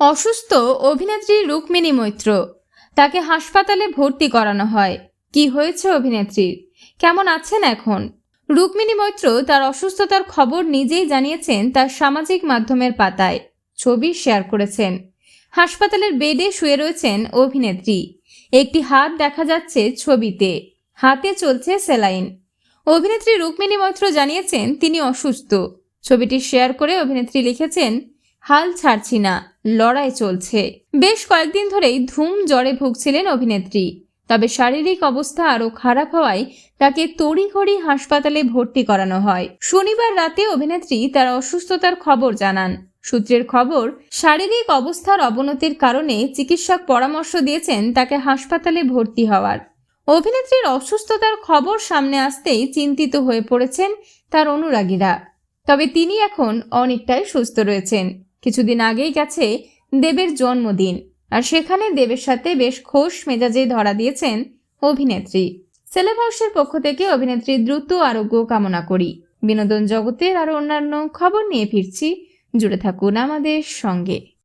অসুস্থ অভিনেত্রী রুক্মিণী মৈত্র। তাকে হাসপাতালে ভর্তি করানো হয়। কি হয়েছে অভিনেত্রীর? কেমন আছেন এখন? রুক্মিণী মৈত্র তার অসুস্থতার খবর নিজেই জানিয়েছেন তার সামাজিক মাধ্যমের পাতায়। ছবি শেয়ার করেছেন। হাসপাতালের বেডে শুয়ে রয়েছেন অভিনেত্রী। একটি হাত দেখা যাচ্ছে ছবিতে। হাতে চলছে সেলাইন অভিনেত্রী রুক্মিণী মৈত্র জানিয়েছেন তিনি অসুস্থ। ছবিটি শেয়ার করে অভিনেত্রী লিখেছেন হাল ছাড়ছি না, লড়াই চলছে। বেশ কয়েকদিন ধরেই ধুম জ্বরে ভুগছিলেন অভিনেত্রী। তবে শারীরিক অবস্থা আরও খারাপ হওয়ায় তাকে তড়িঘড়ি হাসপাতালে ভর্তি করানো হয়। শনিবার রাতে অভিনেত্রী তার অসুস্থতার খবর জানান। সূত্রের খবর, শারীরিক অবস্থার অবনতির কারণে চিকিৎসক পরামর্শ দিয়েছেন তাকে হাসপাতালে ভর্তি হওয়ার। অভিনেত্রীর অসুস্থতার খবর সামনে আসতেই চিন্তিত হয়ে পড়েছেন তার অনুরাগীরা। তবে তিনি এখন অনেকটাই সুস্থ রয়েছেন। কিছুদিন আগেই গেছে দেবের জন্মদিন, আর সেখানে দেবের সাথে বেশ খোশ মেজাজে ধরা দিয়েছেন অভিনেত্রী। সেলেব হাউসের পক্ষ থেকে অভিনেত্রী দ্রুত আরোগ্য কামনা করি। বিনোদন জগতের আরও অন্যান্য খবর নিয়ে ফিরছি। জুড়ে থাকুন আমাদের সঙ্গে।